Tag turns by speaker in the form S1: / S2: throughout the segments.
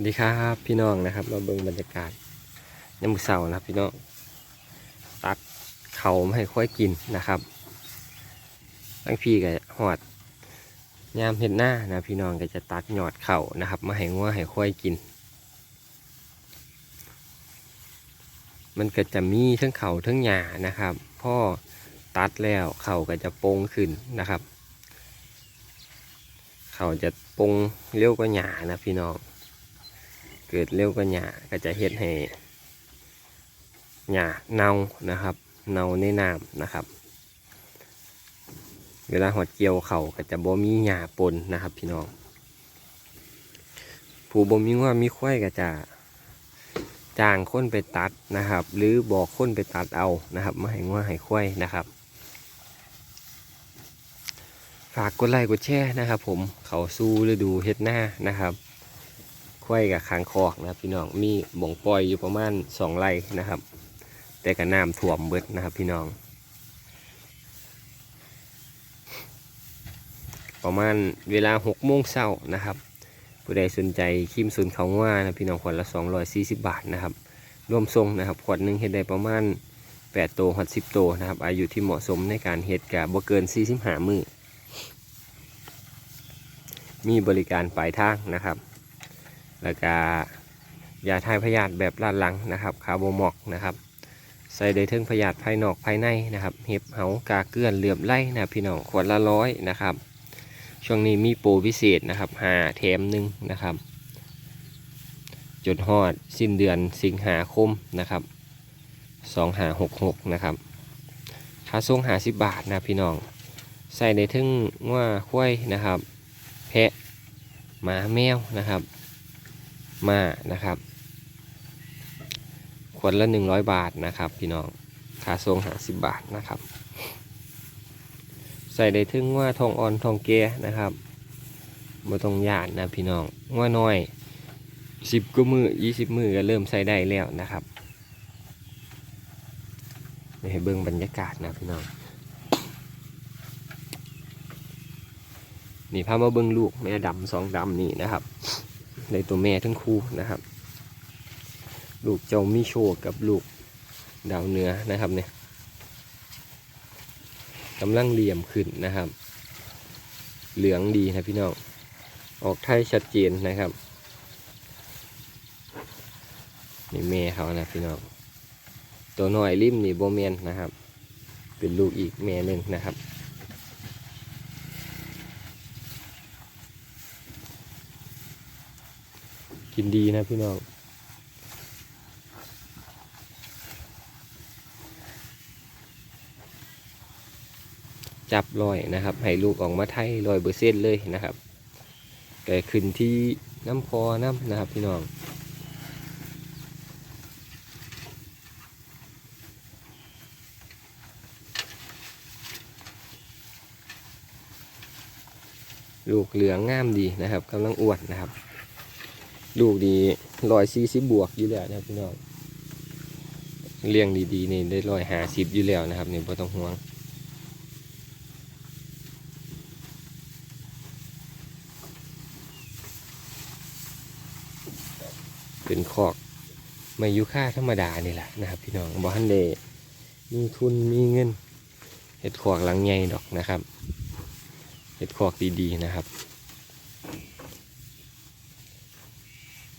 S1: วัสดีครับพี่น้องนะครับ มาเบิ่งบรรยากาศยามมื้อเช้านะครับพี่น้องตัดเขามาให้ค่อยกินนะครับทั้งพี่กับหอดยามเห็ดหน้านะพี่น้องก็จะตัดหยอดเข่านะครับมาให้งัวให้ค่อยกิน มันก็จะมีทั้งเข่าทั้งหญ้านะครับพ่อตัดแล้วเข่าก็จะโปงขึ้นนะครับ เขาจะปงเร็วกว่าหญ้านะพี่น้อง เกิดเร็วกว่าหญ้าก็จะเฮ็ดให้หญ้าเน่านะครับ เน่าในน้ำนะครับ เวลาหดเกี่ยวเข่าก็จะบ่มีหญ้าปนนะครับ พี่น้องผู้บ่มีว่ามีควายก็จะจ้างคนไปตัดนะครับ หรือบอกคนไปตัดเอานะครับมาให้งัวให้ควายนะครับ ฝากกดไลค์กดแชร์นะครับ ผมเขาสู้ฤดูเฮ็ดหน้านะครับ ควายกับคางคอกนะครับพี่น้องมีบ่งปล่อยอยู่ประมาณสองไร่นะครับ แต่กับน้ำท่วมเบิดนะครับพี่น้อง ประมาณเวลาหกโมงเช้านะครับผู้ใดสนใจคิมซุนเขาว่านะพี่น้องขวดละ 240 บาทนะครับรวมทรงนะครับขวดหนึ่งเฮ็ดได้ประมาณ8โตหด10โตนะครับอายุที่เหมาะสมในการเฮ็ดกับบ่เกิน 45 มือมีบริการปลายทางนะครับ แล้วก็ยาทายพยาธิแบบลาดหลังนะครับคาร์โบมอกนะครับ ใส่ได้เทิงพยาธิภายนอกภายในนะครับ เห็บเหากาเกลื่อนเหลื่อมไล่นะพี่น้องขวดละร้อยนะครับ ช่วงนี้มีโปรพิเศษนะครับหาแถมหนึ่งนะครับจดฮอดสิ้นเดือนสิงหาคมนะครับสองหาหกหกนะครับค่าส่งหาสิบบาทนะพี่น้อง ใส่ได้เทึงว่าควายนะครับ แพะหมาแมวนะครับ มานะครับ ขวดละ 100 บาทนะครับ พี่น้องค่าส่งหาสิบบาทนะครับ ใส่ได้ถึงว่าทองอ่อนทองแก่นะครับบ่ต้องยานนะพี่น้องว่าน้อยสิบก็มือยี่สิบมือก็เริ่มใส่ได้แล้วนะครับเดี๋ยวให้เบิ่งบรรยากาศนะพี่น้อง นี่พามาเบิ้งลูกแม่ดำสองดำนี่นะครับ ในตัวแม่ทั้งคู่นะครับ ลูกเจ้ามิโชกับลูกดาวเหนือนะครับเนี่ยกำลังเหลี่ยมขึ้นนะครับ เหลืองดีนะพี่น้อง ออกไทยชัดเจนนะครับนี่แม่เขานะพี่น้อง ตัวน้อยริมนี่โบเมนนะครับ เป็นลูกอีกแม่หนึ่งนะครับ กินดีนะพี่น้องจับลอยนะครับ ให้ลูกออกมาไทยลอยเบอร์เซ็นเลยนะครับ แต่ขึ้นที่น้ำพอน้ำนะครับพี่น้องลูกเหลืองงามดีนะครับกำลังอวนนะครับ ลูกดีร้อยสี่สิบบวกอยู่แล้วนะครับพี่น้องเลี้ยงดีๆนี่ได้ร้อยห้าสิบอยู่แล้วนะครับนี่ไ่ต้องห่วงเป็นคอกไม่ยุค่าธรรมดานี่แหละนะครับพี่น้องบอฮันเดมีทุนมีเงินเห็ดคอกหลังใหญ่ดอกนะครับเห็ดคอกดีๆนะครับ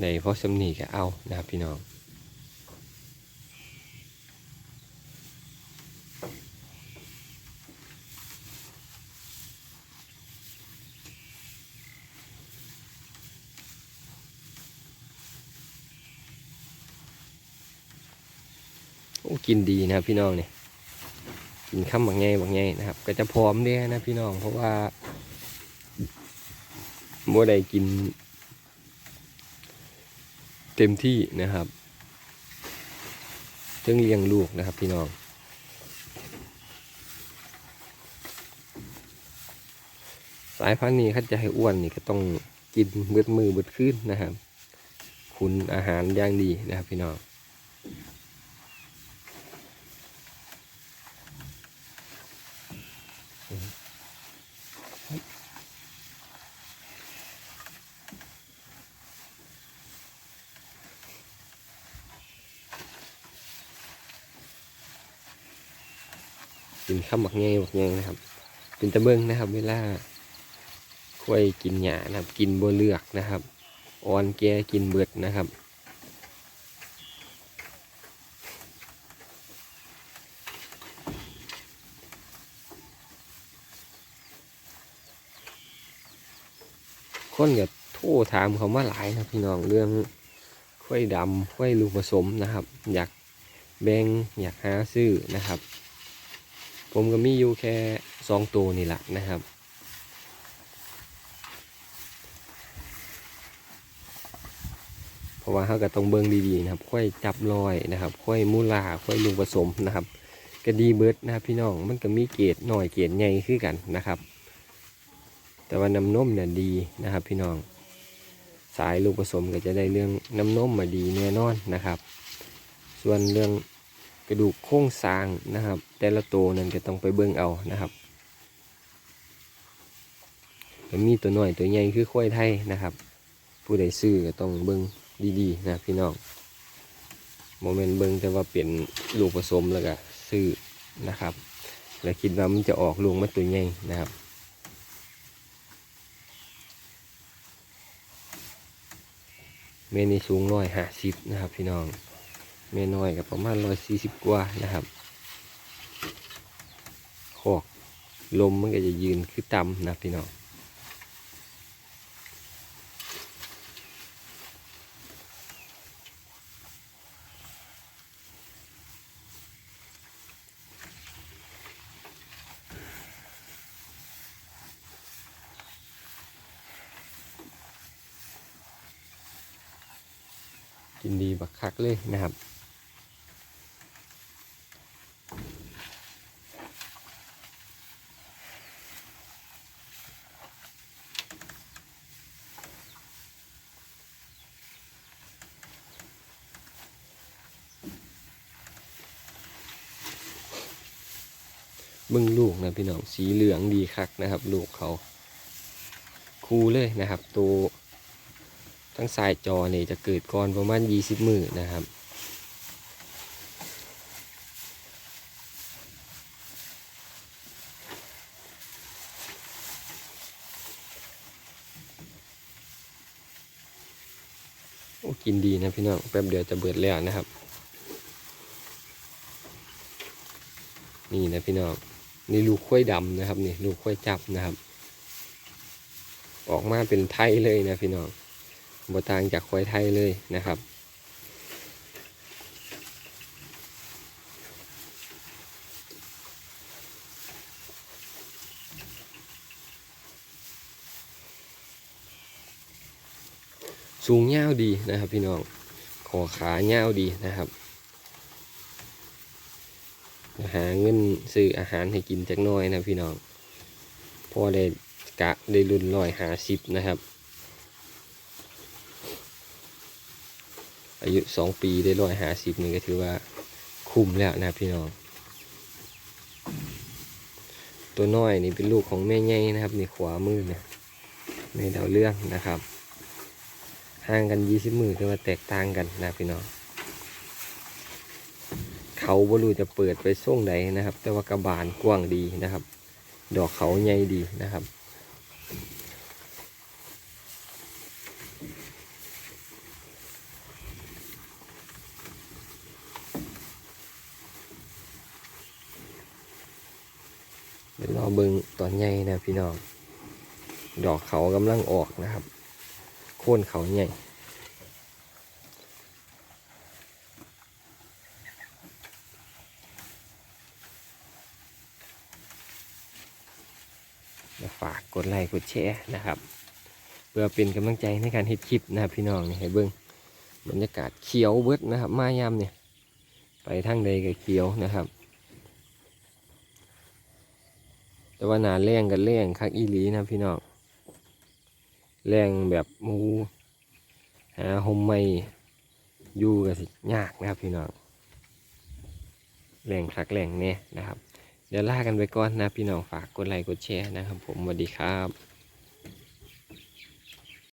S1: ในเพราะสำนีก็เอานะครับพี่น้องโอ้กินดีนะครับพี่น้องเนี่ยกินข้ามบางไงบางไงนะครับ ก็จะพร้อมด้นะพี่น้องเพราะว่าบ่ได้กิน เต็มที่นะครับเรื่งเลี้ยงลูกนะครับพี่น้อง สายพันธุ์นี้เขาจะให้อ้วนนี่ก็ต้องกินเบิดมือเบิดขึ้นนะครับ คุณอาหารอย่างดีนะครับพี่น้อง กินข้าวหมักแง่หมักแง่นะครับ เป็นตะเบิงนะครับ เวลาค่อยกินหญ้านะครับ กินบัวเลือกนะครับอ่อนแกกินเบิดนะครับคนก็โทรถามเขามาหลายนะพี่น้องเรื่องข้อยดำข้อยลูกผสมนะครับ อยากแบ่งอยากหาซื้อนะครับ ผมก็มีอยู่แค่สองตัวนี่แหละนะครับ เพราะว่าเขาก็ต้องเบิ่งดีๆนะครับค่อยจับรอยนะครับค่อยมูลาค่อยลูกผสมนะครับก็ดีเบิดนะครับพี่น้องมันก็มีเกรดหน่อยเกรดใหญ่ขึ้นกันนะครับ แต่ว่าน้ำนมเนี่ยดีนะครับ พี่น้อง สายลูกผสมก็จะได้เรื่องน้ำนมมาดีแน่นอนนะครับ ส่วนเรื่อง กระดูกโครงสร้างนะครับ แต่ละตัวนั้นก็ต้องไปเบิ่งเอานะครับมีตัวหน้อยตัวใหญ่คือควายไทยนะครับ ผู้ใดซื้อก็ต้องเบิ่งดีๆนะพี่น้องโมเมนต์เบิ่งแต่ว่าเปลี่ยนลูกผสมแล้วก็ซื้อนะครับ แล้วคิดว่ามันจะออกลูกมาตัวใหญ่นะครับเมนี่สูงร้อยห้าสิบนะครับพี่น้อง เมน้อยกับประมาณร้อยสี่สิบกว่านะครับขอกลมมันก็จะยืนคือต่ำนะพี่น้องกินดีบักคักเลยนะครับ เบิ้งลูกนะพี่น้องสีเหลืองดีคักนะครับ ลูกเขา คูเลยนะครับตัวทั้งสายจอเนี่ยจะเกิดก่อนประมาณ20มือนะครับโอ้กินดีนะพี่น้องแป๊บเดียวจะเบิดแล้วนะครับ นี่นะพี่น้อง นี่ลูกข้วยดำนะครับนี่ลูกข้วยจับนะครับ ออกมาเป็นไทยเลยนะพี่น้องบต่างจากควายไทยเลยนะครับสูงยาวดีนะครับพี่น้องขอขายาวดีนะครับ หาเงินซื้ออาหารให้กินจักน้อยนะพี่น้องพอได้กะได้รุ่นร้อยหาสิบนะครับ อายุสองปีได้ร้อยหาสิบนี่ก็ถือว่าคุ้มแล้วนะพี่น้อง ตัวน้อยนี่เป็นลูกของแม่ใหญ่นะครับนี่ขวามือเนี่ยแม่ดาวเรื่องนะครับ ห่างกันยี่สิบมือคือว่าแตกต่างกันนะพี่น้อง เขาบรูจะเปิดไปส่งใดนะครับ แต่ว่ากระบาลกว้างดีนะครับ ดอกเขาใหญ่ดีนะครับเดี๋ยวรอเบิงตอนใหญ่นะพี่น้อง ดอกเขากำลังออกนะครับ โค่นเขาใหญ่ ฝากกดไลค์กดแชร์นะครับ เพื่อเป็นกำลังใจในการเฮ็ดคลิปนะครับพี่น้องนี่ให้เบิ้งบรรยากาศเขียวเบิดนะครับ มายามเนี่ยไปทางใดก็เขียวนะครับ แต่ว่าหนาแรงกับแรงคักอีหลีนะพี่น้องแรงแบบมูหาหมไม่อยู่ก็สิยากนะครับพี่น้องแรงคักแรงเนี่ยนะครับ เดี๋ยวลากันไปก่อนนะพี่น้องฝากกดไลค์กดแชร์นะครับ ผมสวัสดีครับ